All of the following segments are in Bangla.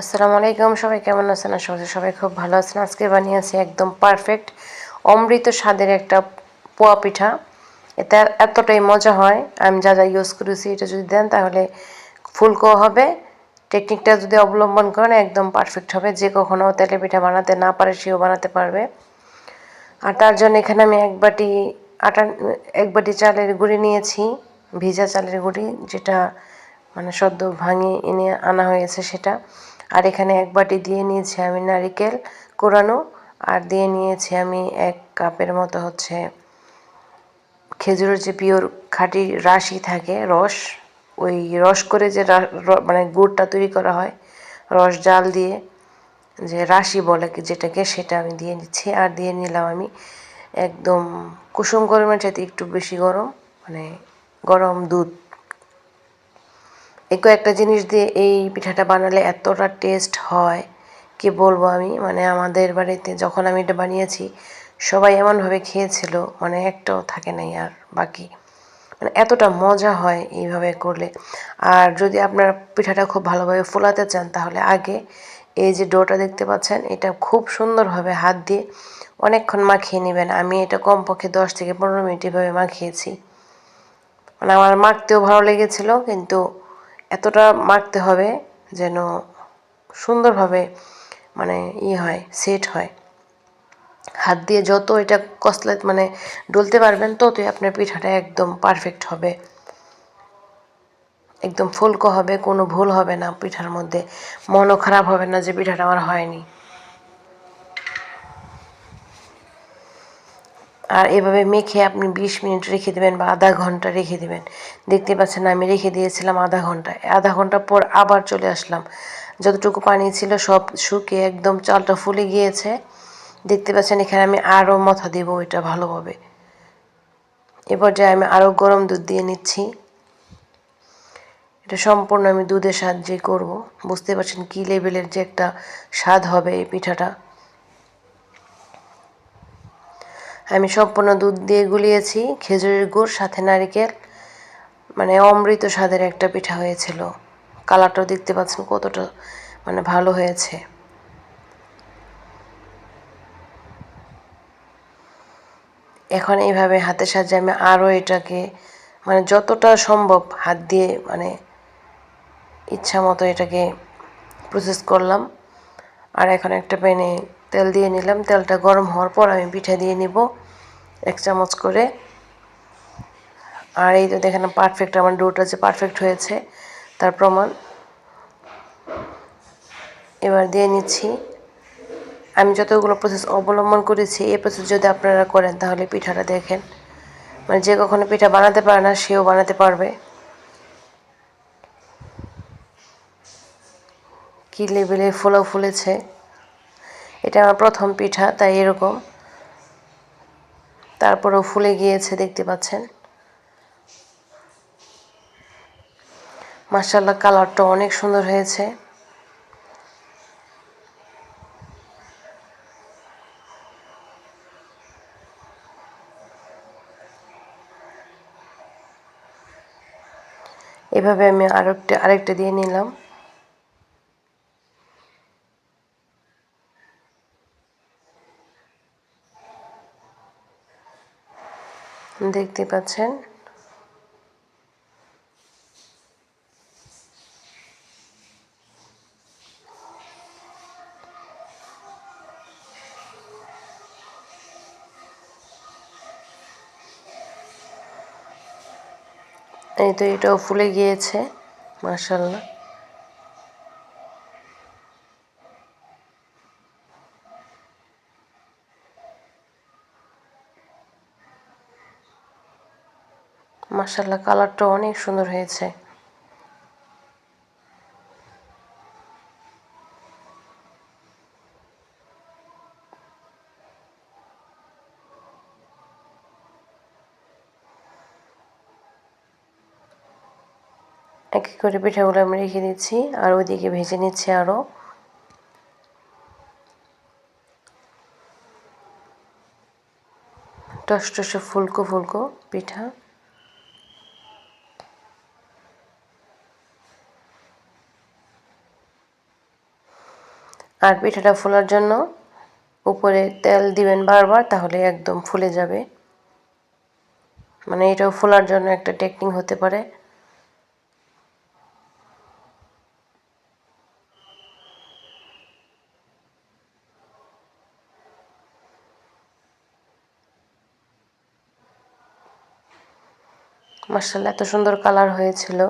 আসসালামু আলাইকুম, সবাই কেমন আছেন? আশা সবাই খুব ভালো আছেন। আজকে বানিয়েছি একদম পারফেক্ট অমৃত স্বাদের একটা পোয়া পিঠা। এটা এতটাই মজা হয়। আমি যা যা ইউজ করেছি, এটা যদি দেন তাহলে ফুলকো হবে। টেকনিকটা যদি অবলম্বন করেন, একদম পারফেক্ট হবে। যে কখনো তেলে পিঠা বানাতে না পারে, সেও বানাতে পারবে। আর তার জন্য এখানে আমি এক বাটি আটা, এক বাটি চালের গুঁড়ি নিয়েছি। ভিজা চালের গুঁড়ি, যেটা মানে সদ্য ভাঙিয়ে এনে আনা হয়েছে সেটা। আর এখানে এক বাটি দিয়ে নিয়েছি আমি নারিকেল কোরানো, আর দিয়ে নিয়েছি আমি এক কাপের মতো হচ্ছে খেজুরের যে পিওর খাঁটি রাশি থাকে, রস, ওই রস করে যে মানে গুড়টা তৈরি করা হয়, রস জাল দিয়ে যে রাশি বলে যেটাকে সেটা আমি দিয়ে নিচ্ছি, আর দিয়ে নিলাম আমি একদম কুসুম গরমের চাইতে একটু বেশি গরম মানে গরম দুধ। এই কয়েকটা জিনিস দিয়ে এই পিঠাটা বানালে এতটা টেস্ট হয়, কি বলব আমি? মানে আমাদের বাড়িতে যখন আমি এটা বানিয়েছি, সবাই এমনভাবে খেয়েছিল মানে একটাও থাকে নাই আর বাকি। মানে এতটা মজা হয় এইভাবে করলে। আর যদি আপনার পিঠাটা খুব ভালোভাবে ফোলাতে চান, তাহলে আগে এই যে ডোটা দেখতে পাচ্ছেন, এটা খুব সুন্দরভাবে হাত দিয়ে অনেকক্ষণ মাখিয়ে নেবেন। আমি এটা কমপক্ষে দশ থেকে পনেরো মিনিট এভাবে মাখিয়েছি। মানে আমার মাখতেও ভালো লেগেছিল, কিন্তু এতটা মারতে হবে যেন সুন্দরভাবে মানে ই হয় সেট হয়। হাত দিয়ে যত এটা কসলে মানে ডলতে পারবেন, ততই আপনার পিঠাটা একদম পারফেক্ট হবে। একদম ফুলকো হবে, কোনো ভুল হবে না পিঠার মধ্যে। মনও খারাপ হবে না যে পিঠাটা আমার হয়নি। আর এভাবে মেখে আপনি বিশ মিনিট রেখে দেবেন বা আধা ঘণ্টা রেখে দেবেন। দেখতে পাচ্ছেন আমি রেখে দিয়েছিলাম আধা ঘণ্টা। আধা ঘণ্টা পর আবার চলে আসলাম। যতটুকু পানি ছিল সব শুকিয়ে একদম চালটা ফুলে গিয়েছে। দেখতে পাচ্ছেন এখানে আমি আরও মাথা দেবো এটা ভালোভাবে। এবার যে আমি আরও গরম দুধ দিয়ে নিচ্ছি। এটা সম্পূর্ণ আমি দুধের সাহায্যে করব। বুঝতে পারছেন কী লেভেলের যে একটা স্বাদ হবে এই পিঠাটা। আমি সম্পূর্ণ দুধ দিয়ে গুলিয়েছি। খেজুরের গুড়, সাথে নারিকেল মানে অমৃত স্বাদের একটা পিঠা হয়েছিল। কালারটাও দেখতে পাচ্ছেন কতটা মানে ভালো হয়েছে। এখন এইভাবে হাতের সাহায্যে আমি আরও এটাকে মানে যতটা সম্ভব হাত দিয়ে মানে ইচ্ছা মতো এটাকে প্রসেস করলাম। আর এখন একটা প্যানে তেল দিয়ে নিলাম। তেলটা গরম হওয়ার পর আমি পিঠা দিয়ে নিব এক চামচ করে। আর এই তো দেখেন পারফেক্ট আমার ডোটা যে পারফেক্ট হয়েছে, তার প্রমাণ। এবার দিয়ে নিচ্ছি। আমি যতগুলো প্রসেস অবলম্বন করেছি, এই প্রসেস যদি আপনারা করেন, তাহলে পিঠাটা দেখেন। মানে যে কখনো পিঠা বানাতে পারে না, সেও বানাতে পারবে। কি লেভেলে ফোলাও ফুলেছে। এটা আমার প্রথম পিঠা, তাই এরকম। তারপরেও ফুলে গিয়েছে, দেখতে পাচ্ছেন। মার্শাল্লাহ কালারটা অনেক সুন্দর হয়েছে। এভাবে আমি আরেকটা আরেকটা দিয়ে নিলাম। দেখতে পাচ্ছেন। এই তো এটাও ফুলে গিয়েছে মার্শাল্লাহ মার্শাল্লাহ কালারটা অনেক সুন্দর হয়েছে। এক এক করে পিঠাগুলো আমি রেখে দিচ্ছি, আর ওইদিকে ভেজে নিচ্ছি আরও টস টসে ফুলকো ফুলকো পিঠা। আর পিঠাটা ফোলার জন্য উপরে তেল দিবেন বারবার, তাহলে একদম ফুলে যাবে। মানে এটাও ফোলার জন্য একটা টেকনিক হতে পারে। মার্শাল্লাহ এত সুন্দর কালার হয়েছিল।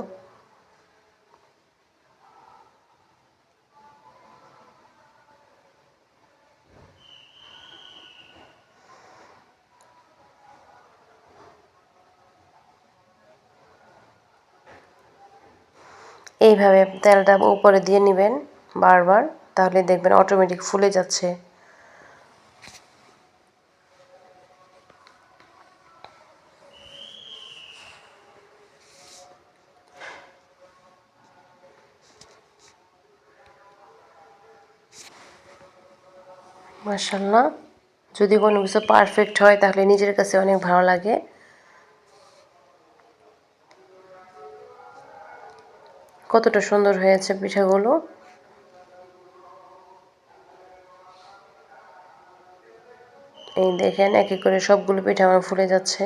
এইভাবে তেলটা উপরে দিয়ে নেবেন বারবার, তাহলে দেখবেন অটোমেটিক ফুলে যাচ্ছে। মার্শাল্লাহ যদি কোনো কিছু পারফেক্ট হয়, তাহলে নিজের কাছে অনেক ভালো লাগে। কতটা সুন্দর হয়েছে পিঠাগুলো। এই দেখেন, এক এক করে সবগুলো পিঠা আমার ফুলে যাচ্ছে।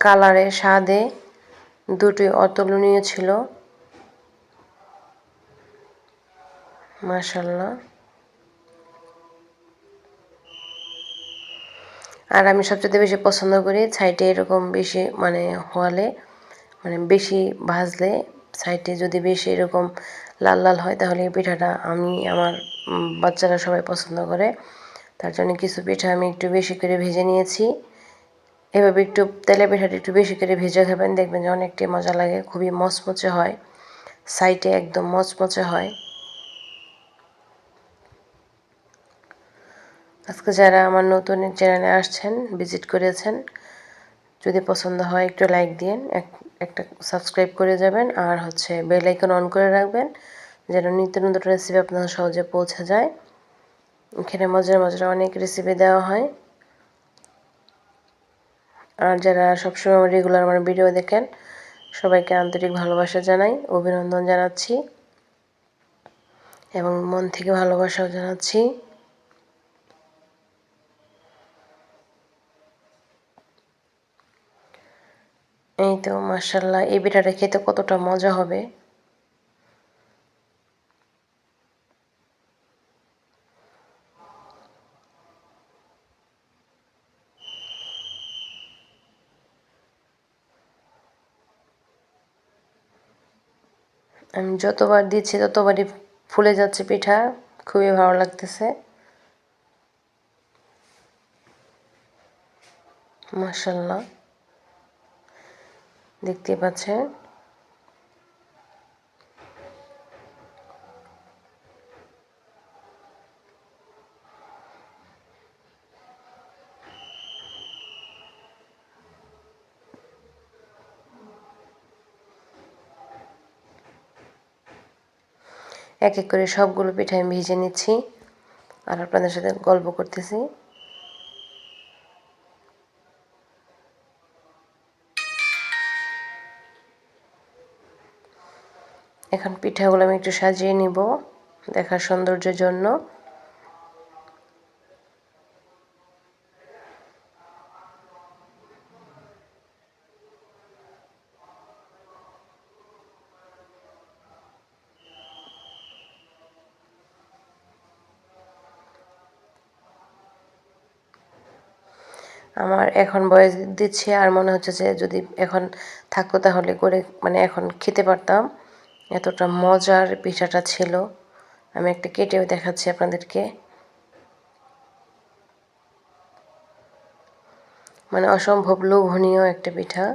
কালারে, স্বাদে দুটোই অতুলনীয় ছিল। মাশাল্লাহ আর আমি সবচেয়ে বেশি পছন্দ করি সাইডে এরকম বেশি মানে হওয়ালে মানে বেশি ভাজলে সাইডে যদি বেশি এরকম লাল লাল হয় তাহলে এই পিঠাটা আমি আমার বাচ্চারা সবাই পছন্দ করে। তার জন্য কিছু পিঠা আমি একটু বেশি করে ভেজে নিয়েছি। এভাবে একটু তেলে পিঠাটা একটু বেশি করে ভেজে খাবেন, দেখবেন যে অনেকটাই মজা লাগে, খুবই মচমচে হয়। সাইডে একদম মচমচে হয়। আজকে যারা আমার নতুন চ্যানেলে আসছেন, ভিজিট করেছেন, যদি পছন্দ হয় একটু লাইক দিন একটা সাবস্ক্রাইব করে যাবেন, আর হচ্ছে বেল আইকন অন করে রাখবেন, যেন নিত্য নতুন রেসিপি আপনাদের সহজে পৌঁছে যায়। এখানে মজার মজার অনেক রেসিপি দেওয়া হয়। আর যারা সবসময় রেগুলার আমার ভিডিও দেখেন, সবাইকে আন্তরিক ভালোবাসা জানাই, অভিনন্দন জানাচ্ছি, এবং মন থেকে ভালোবাসাও জানাচ্ছি। এই তো মার্শাল্লাহ এই পিঠাটা খেতে কতটা মজা হবে। আমি যতবার দিচ্ছি, ততবারই ফুলে যাচ্ছে পিঠা, খুবই ভালো লাগতেছে। মার্শাল্লাহ দেখতে পাচ্ছেন। এক এক করে সবগুলো পিঠা আমি ভেজে নিচ্ছি। আর আপনাদের সাথে গল্প করতেছি। এখন পিঠাগুলো আমি একটু সাজিয়ে নিব দেখার সৌন্দর্যের জন্য। আমার এখন বয়স দিচ্ছে আর মনে হচ্ছে যে যদি এখন থাকতো তাহলে করে মানে এখন খেতে পারতাম। এতটা মজার পিঠাটা ছিল। আমি একটা কেটেও দেখাচ্ছি আপনাদেরকে। মানে অসম্ভব লোভনীয় একটা পিঠা।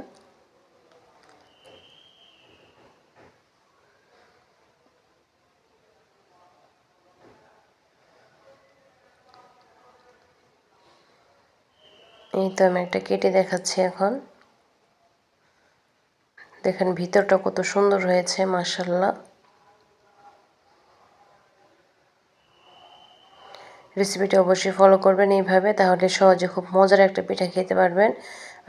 এই তো আমি একটা কেটে দেখাচ্ছি এখন। দেখেন, ভিতরটা কত সুন্দর হয়েছে মাসাল্লাহ রেসিপিটা অবশ্যই ফলো করবেন এইভাবে, তাহলে সহজে খুব মজার একটা পিঠা খেতে পারবেন।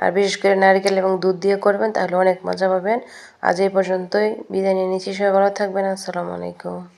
আর বিশেষ করে নারকেল এবং দুধ দিয়ে করবেন, তাহলে অনেক মজা পাবেন। আজ এই পর্যন্তই, বিদায় নিয়ে নিচ্ছি, সবাই ভালো থাকবেন, আসসালামু আলাইকুম।